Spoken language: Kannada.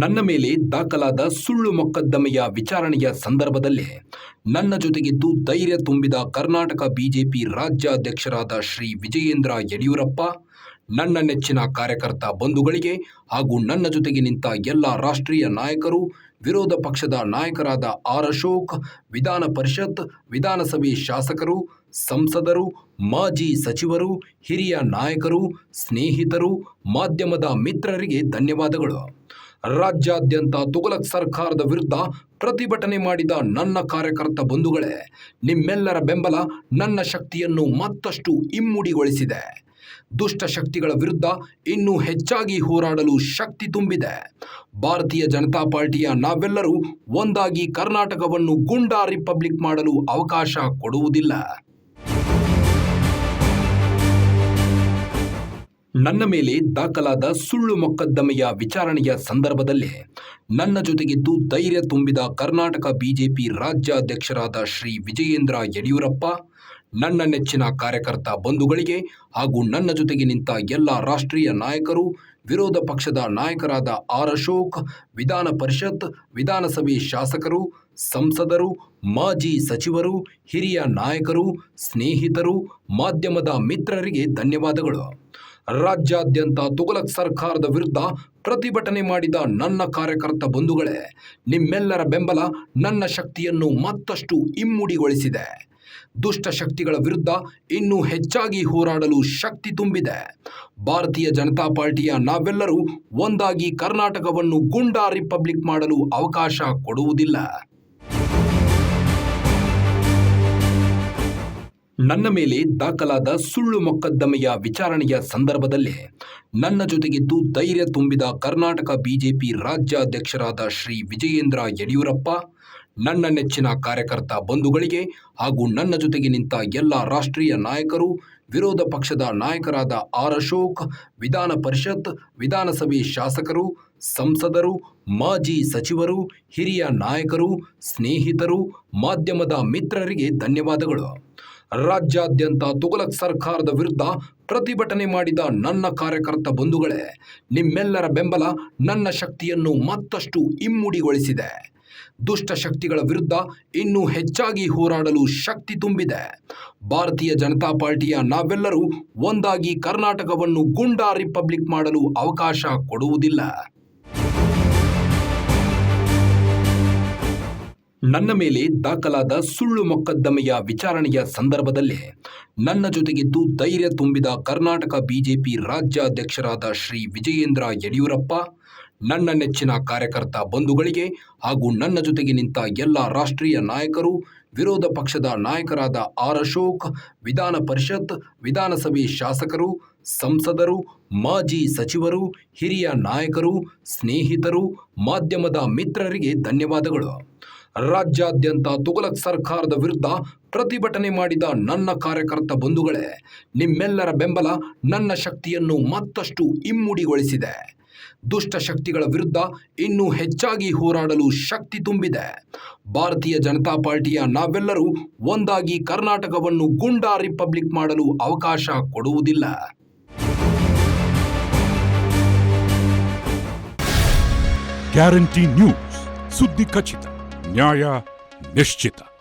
ನನ್ನ ಮೇಲೆ ದಾಖಲಾದ ಸುಳ್ಳು ಮೊಕದ್ದಮೆಯ ವಿಚಾರಣೆಯ ಸಂದರ್ಭದಲ್ಲೇ ನನ್ನ ಜೊತೆಗಿದ್ದು ಧೈರ್ಯ ತುಂಬಿದ ಕರ್ನಾಟಕ ಬಿಜೆಪಿ ರಾಜ್ಯಾಧ್ಯಕ್ಷರಾದ ಶ್ರೀ ವಿಜಯೇಂದ್ರ ಯಡಿಯೂರಪ್ಪ, ನನ್ನ ನೆಚ್ಚಿನ ಕಾರ್ಯಕರ್ತ ಬಂಧುಗಳಿಗೆ ಹಾಗೂ ನನ್ನ ಜೊತೆಗೆ ನಿಂತ ಎಲ್ಲ ರಾಷ್ಟ್ರೀಯ ನಾಯಕರು, ವಿರೋಧ ಪಕ್ಷದ ನಾಯಕರಾದ ಆರ್ ಅಶೋಕ್, ವಿಧಾನ ಪರಿಷತ್, ವಿಧಾನಸಭೆ ಶಾಸಕರು, ಸಂಸದರು, ಮಾಜಿ ಸಚಿವರು, ಹಿರಿಯ ನಾಯಕರು, ಸ್ನೇಹಿತರು, ಮಾಧ್ಯಮದ ಮಿತ್ರರಿಗೆ ಧನ್ಯವಾದಗಳು. ರಾಜ್ಯಾದ್ಯಂತ ತುಗಲಕ್ ಸರ್ಕಾರದ ವಿರುದ್ಧ ಪ್ರತಿಭಟನೆ ಮಾಡಿದ ನನ್ನ ಕಾರ್ಯಕರ್ತ ಬಂಧುಗಳೇ, ನಿಮ್ಮೆಲ್ಲರ ಬೆಂಬಲ ನನ್ನ ಶಕ್ತಿಯನ್ನು ಮತ್ತಷ್ಟು ಇಮ್ಮುಡಿಗೊಳಿಸಿದೆ ದುಷ್ಟ ಶಕ್ತಿಗಳ ವಿರುದ್ಧ ಇನ್ನೂ ಹೆಚ್ಚಾಗಿ ಹೋರಾಡಲು ಶಕ್ತಿ ತುಂಬಿದೆ. ಭಾರತೀಯ ಜನತಾ ಪಾರ್ಟಿಯ ನಾವೆಲ್ಲರೂ ಒಂದಾಗಿ ಕರ್ನಾಟಕವನ್ನು ಗುಂಡಾ ರಿಪಬ್ಲಿಕ್ ಮಾಡಲು ಅವಕಾಶ ಕೊಡುವುದಿಲ್ಲ. ನನ್ನ ಮೇಲೆ ದಾಖಲಾದ ಸುಳ್ಳು ಮೊಕದ್ದಮೆಯ ವಿಚಾರಣೆಯ ಸಂದರ್ಭದಲ್ಲೇ ನನ್ನ ಜೊತೆಗಿದ್ದು ಧೈರ್ಯ ತುಂಬಿದ ಕರ್ನಾಟಕ ಬಿಜೆಪಿ ರಾಜ್ಯಾಧ್ಯಕ್ಷರಾದ ಶ್ರೀ ವಿಜಯೇಂದ್ರ ಯಡಿಯೂರಪ್ಪ, ನನ್ನ ನೆಚ್ಚಿನ ಕಾರ್ಯಕರ್ತ ಬಂಧುಗಳಿಗೆ ಹಾಗೂ ನನ್ನ ಜೊತೆಗೆ ನಿಂತ ಎಲ್ಲ ರಾಷ್ಟ್ರೀಯ ನಾಯಕರು, ವಿರೋಧ ಪಕ್ಷದ ನಾಯಕರಾದ ಆರ್ ಅಶೋಕ್ ವಿಧಾನ ಪರಿಷತ್, ವಿಧಾನಸಭೆ ಶಾಸಕರು, ಸಂಸದರು, ಮಾಜಿ ಸಚಿವರು, ಹಿರಿಯ ನಾಯಕರು, ಸ್ನೇಹಿತರು, ಮಾಧ್ಯಮದ ಮಿತ್ರರಿಗೆ ಧನ್ಯವಾದಗಳು. ರಾಜ್ಯಾದ್ಯಂತ ತುಗಲಕ್ ಸರ್ಕಾರದ ವಿರುದ್ಧ ಪ್ರತಿಭಟನೆ ಮಾಡಿದ ನನ್ನ ಕಾರ್ಯಕರ್ತ ಬಂಧುಗಳೇ, ನಿಮ್ಮೆಲ್ಲರ ಬೆಂಬಲ ನನ್ನ ಶಕ್ತಿಯನ್ನು ಮತ್ತಷ್ಟು ಇಮ್ಮುಡಿಗೊಳಿಸಿದೆ. ದುಷ್ಟ ಶಕ್ತಿಗಳ ವಿರುದ್ಧ ಇನ್ನೂ ಹೆಚ್ಚಾಗಿ ಹೋರಾಡಲು ಶಕ್ತಿ ತುಂಬಿದೆ. ಭಾರತೀಯ ಜನತಾ ಪಾರ್ಟಿಯ ನಾವೆಲ್ಲರೂ ಒಂದಾಗಿ ಕರ್ನಾಟಕವನ್ನು ಗುಂಡಾ ರಿಪಬ್ಲಿಕ್ ಮಾಡಲು ಅವಕಾಶ ಕೊಡುವುದಿಲ್ಲ. ನನ್ನ ಮೇಲೆ ದಾಖಲಾದ ಸುಳ್ಳು ಮೊಕದ್ದಮೆಯ ವಿಚಾರಣೆಯ ಸಂದರ್ಭದಲ್ಲಿ ನನ್ನ ಜೊತೆಗಿದ್ದು ಧೈರ್ಯ ತುಂಬಿದ ಕರ್ನಾಟಕ ಬಿಜೆಪಿ ರಾಜ್ಯಾಧ್ಯಕ್ಷರಾದ ಶ್ರೀ ವಿಜಯೇಂದ್ರ ಯಡಿಯೂರಪ್ಪ, ನನ್ನ ನೆಚ್ಚಿನ ಕಾರ್ಯಕರ್ತ ಬಂಧುಗಳಿಗೆ ಹಾಗೂ ನನ್ನ ಜೊತೆಗೆ ನಿಂತ ಎಲ್ಲ ರಾಷ್ಟ್ರೀಯ ನಾಯಕರು, ವಿರೋಧ ಪಕ್ಷದ ನಾಯಕರಾದ ಆರ್ ಅಶೋಕ್ ವಿಧಾನ ಪರಿಷತ್, ವಿಧಾನಸಭೆ ಶಾಸಕರು, ಸಂಸದರು, ಮಾಜಿ ಸಚಿವರು, ಹಿರಿಯ ನಾಯಕರು, ಸ್ನೇಹಿತರು, ಮಾಧ್ಯಮದ ಮಿತ್ರರಿಗೆ ಧನ್ಯವಾದಗಳು. ರಾಜ್ಯಾದ್ಯಂತ ತುಗಲಕ್ ಸರ್ಕಾರದ ವಿರುದ್ಧ ಪ್ರತಿಭಟನೆ ಮಾಡಿದ ನನ್ನ ಕಾರ್ಯಕರ್ತ ಬಂಧುಗಳೇ, ನಿಮ್ಮೆಲ್ಲರ ಬೆಂಬಲ ನನ್ನ ಶಕ್ತಿಯನ್ನು ಮತ್ತಷ್ಟು ಇಮ್ಮುಡಿಗೊಳಿಸಿದೆ ದುಷ್ಟ ಶಕ್ತಿಗಳ ವಿರುದ್ಧ ಇನ್ನೂ ಹೆಚ್ಚಾಗಿ ಹೋರಾಡಲು ಶಕ್ತಿ ತುಂಬಿದೆ. ಭಾರತೀಯ ಜನತಾ ಪಾರ್ಟಿಯ ನಾವೆಲ್ಲರೂ ಒಂದಾಗಿ ಕರ್ನಾಟಕವನ್ನು ಗುಂಡಾ ರಿಪಬ್ಲಿಕ್ ಮಾಡಲು ಅವಕಾಶ ಕೊಡುವುದಿಲ್ಲ. ನನ್ನ ಮೇಲೆ ದಾಖಲಾದ ಸುಳ್ಳು ಮೊಕದ್ದಮೆಯ ವಿಚಾರಣೆಯ ಸಂದರ್ಭದಲ್ಲೇ ನನ್ನ ಜೊತೆಗಿದ್ದು ಧೈರ್ಯ ತುಂಬಿದ ಕರ್ನಾಟಕ ಬಿಜೆಪಿ ರಾಜ್ಯಾಧ್ಯಕ್ಷರಾದ ಶ್ರೀ ವಿಜಯೇಂದ್ರ ಯಡಿಯೂರಪ್ಪ, ನನ್ನ ನೆಚ್ಚಿನ ಕಾರ್ಯಕರ್ತ ಬಂಧುಗಳಿಗೆ ಹಾಗೂ ನನ್ನ ಜೊತೆಗೆ ನಿಂತ ಎಲ್ಲ ರಾಷ್ಟ್ರೀಯ ನಾಯಕರು, ವಿರೋಧ ಪಕ್ಷದ ನಾಯಕರಾದ ಆರ್ ಅಶೋಕ್ ವಿಧಾನ ಪರಿಷತ್, ವಿಧಾನಸಭೆ ಶಾಸಕರು, ಸಂಸದರು, ಮಾಜಿ ಸಚಿವರು, ಹಿರಿಯ ನಾಯಕರು, ಸ್ನೇಹಿತರು, ಮಾಧ್ಯಮದ ಮಿತ್ರರಿಗೆ ಧನ್ಯವಾದಗಳು. ರಾಜ್ಯಾದ್ಯಂತ ತುಗಲಕ್ ಸರ್ಕಾರದ ವಿರುದ್ಧ ಪ್ರತಿಭಟನೆ ಮಾಡಿದ ನನ್ನ ಕಾರ್ಯಕರ್ತ ಬಂಧುಗಳೇ, ನಿಮ್ಮೆಲ್ಲರ ಬೆಂಬಲ ನನ್ನ ಶಕ್ತಿಯನ್ನು ಮತ್ತಷ್ಟು ಇಮ್ಮುಡಿಗೊಳಿಸಿದೆ. ದುಷ್ಟ ಶಕ್ತಿಗಳ ವಿರುದ್ಧ ಇನ್ನೂ ಹೆಚ್ಚಾಗಿ ಹೋರಾಡಲು ಶಕ್ತಿ ತುಂಬಿದೆ. ಭಾರತೀಯ ಜನತಾ ಪಾರ್ಟಿಯ ನಾವೆಲ್ಲರೂ ಒಂದಾಗಿ ಕರ್ನಾಟಕವನ್ನು ಗುಂಡಾ ರಿಪಬ್ಲಿಕ್ ಮಾಡಲು ಅವಕಾಶ ಕೊಡುವುದಿಲ್ಲ. ಗ್ಯಾರಂಟಿ ನ್ಯೂಸ್ ಸುದ್ದಿ ಖಚಿತ. Няя Нещита.